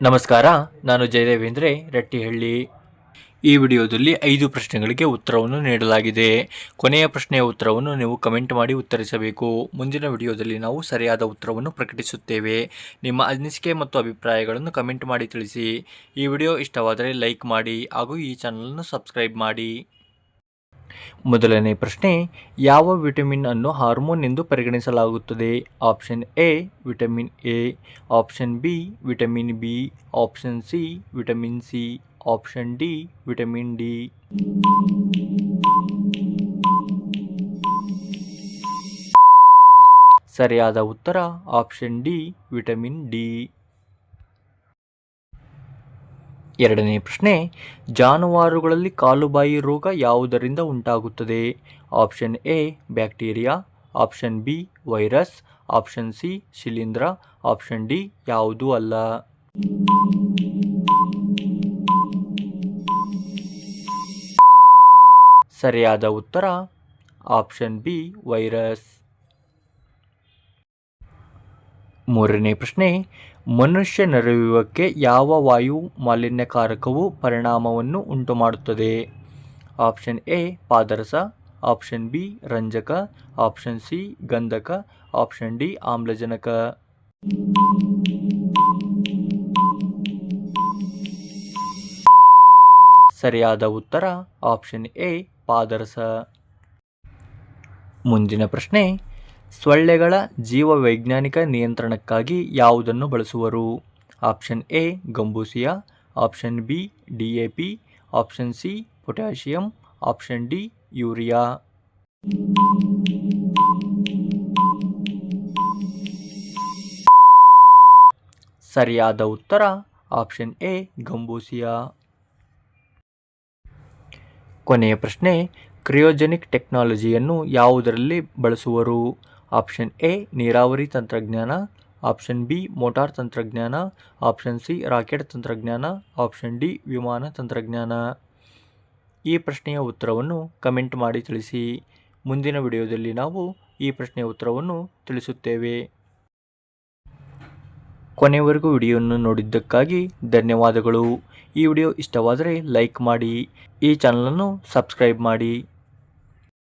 ನಮಸ್ಕಾರ, ನಾನು ಜಯದೇವೇಂದ್ರೆ, ರಟ್ಟಿಹಳ್ಳಿ. ಈ ವಿಡಿಯೋದಲ್ಲಿ ಐದು ಪ್ರಶ್ನೆಗಳಿಗೆ ಉತ್ತರವನ್ನು ನೀಡಲಾಗಿದೆ. ಕೊನೆಯ ಪ್ರಶ್ನೆಯ ಉತ್ತರವನ್ನು ನೀವು ಕಮೆಂಟ್ ಮಾಡಿ ಉತ್ತರಿಸಬೇಕು. ಮುಂದಿನ ವಿಡಿಯೋದಲ್ಲಿ ನಾವು ಸರಿಯಾದ ಉತ್ತರವನ್ನು ಪ್ರಕಟಿಸುತ್ತೇವೆ. ನಿಮ್ಮ ಅನಿಸಿಕೆ ಮತ್ತು ಅಭಿಪ್ರಾಯಗಳನ್ನು ಕಮೆಂಟ್ ಮಾಡಿ ತಿಳಿಸಿ. ಈ ವಿಡಿಯೋ ಇಷ್ಟವಾದರೆ ಲೈಕ್ ಮಾಡಿ ಹಾಗೂ ಈ ಚಾನಲನ್ನು ಸಬ್ಸ್ಕ್ರೈಬ್ ಮಾಡಿ. ಮೊದಲನೇ ಪ್ರಶ್ನೆ, ಯಾವ ವಿಟಮಿನ್ ಅನ್ನು ಹಾರ್ಮೋನ್ ಎಂದು ಪರಿಗಣಿಸಲಾಗುತ್ತದೆ? Option A, vitamin A, option B, vitamin B, option C, vitamin C, option D, vitamin D. ಸರಿಯಾದ ಉತ್ತರ, ಆಪ್ಷನ್ ಡಿ, ವಿಟಮಿನ್ ಡಿ. ಎರಡನೇ ಪ್ರಶ್ನೆ, ಜಾನುವಾರುಗಳಲ್ಲಿ ಕಾಲುಬಾಯಿ ರೋಗ ಯಾವುದರಿಂದ ಉಂಟಾಗುತ್ತದೆ? Option A, bacteria, option B, virus, option C, ಶಿಲೀಂಧ್ರ, ಆಪ್ಷನ್ ಡಿ, ಯಾವುದೂ ಅಲ್ಲ. ಸರಿಯಾದ ಉತ್ತರ, ಆಪ್ಷನ್ ಬಿ, ವೈರಸ್. ಮೂರನೇ ಪ್ರಶ್ನೆ, ಮನುಷ್ಯ ನರವ್ಯೂಹಕ್ಕೆ ಯಾವ ವಾಯು ಮಾಲಿನ್ಯಕಾರಕವು ಪರಿಣಾಮವನ್ನು ಉಂಟುಮಾಡುತ್ತದೆ? ಆಪ್ಷನ್ ಎ, ಪಾದರಸ. ಆಪ್ಷನ್ ಬಿ, ರಂಜಕ. ಆಪ್ಷನ್ ಸಿ, ಗಂಧಕ. ಆಪ್ಷನ್ ಡಿ, ಆಮ್ಲಜನಕ. ಸರಿಯಾದ ಉತ್ತರ, ಆಪ್ಷನ್ ಎ, ಪಾದರಸ. ಮುಂದಿನ ಪ್ರಶ್ನೆ ಸೊಳ್ಳೆಗಳ ಜೀವವೈಜ್ಞಾನಿಕ ನಿಯಂತ್ರಣಕ್ಕಾಗಿ ಯಾವುದನ್ನು ಬಳಸುವರು? Option A, gambusia. Option B, D A P. Option C, potassium. Option D, urea. ಸರಿಯಾದ ಉತ್ತರ, ಆಪ್ಷನ್ ಎ, ಗಂಬೂಸಿಯಾ. ಕೊನೆಯ ಪ್ರಶ್ನೆ, ಕ್ರಿಯೋಜೆನಿಕ್ ಟೆಕ್ನಾಲಜಿಯನ್ನು ಯಾವುದರಲ್ಲಿ ಬಳಸುವರು? ಆಪ್ಷನ್ ಎ, ನೀರಾವರಿ ತಂತ್ರಜ್ಞಾನ. ಆಪ್ಷನ್ ಬಿ, ಮೋಟಾರ್ ತಂತ್ರಜ್ಞಾನ. ಆಪ್ಷನ್ ಸಿ, ರಾಕೆಟ್ ತಂತ್ರಜ್ಞಾನ. ಆಪ್ಷನ್ ಡಿ, ವಿಮಾನ ತಂತ್ರಜ್ಞಾನ. ಈ ಪ್ರಶ್ನೆಯ ಉತ್ತರವನ್ನು ಕಮೆಂಟ್ ಮಾಡಿ ತಿಳಿಸಿ. ಮುಂದಿನ ವಿಡಿಯೋದಲ್ಲಿ ನಾವು ಈ ಪ್ರಶ್ನೆಯ ಉತ್ತರವನ್ನು ತಿಳಿಸುತ್ತೇವೆ. ಕೊನೆಯವರೆಗೂ ವಿಡಿಯೋವನ್ನು ನೋಡಿದ್ದಕ್ಕಾಗಿ ಧನ್ಯವಾದಗಳು. ಈ ವಿಡಿಯೋ ಇಷ್ಟವಾದರೆ ಲೈಕ್ ಮಾಡಿ, ಈ ಚಾನಲನ್ನು ಸಬ್ಸ್ಕ್ರೈಬ್ ಮಾಡಿ.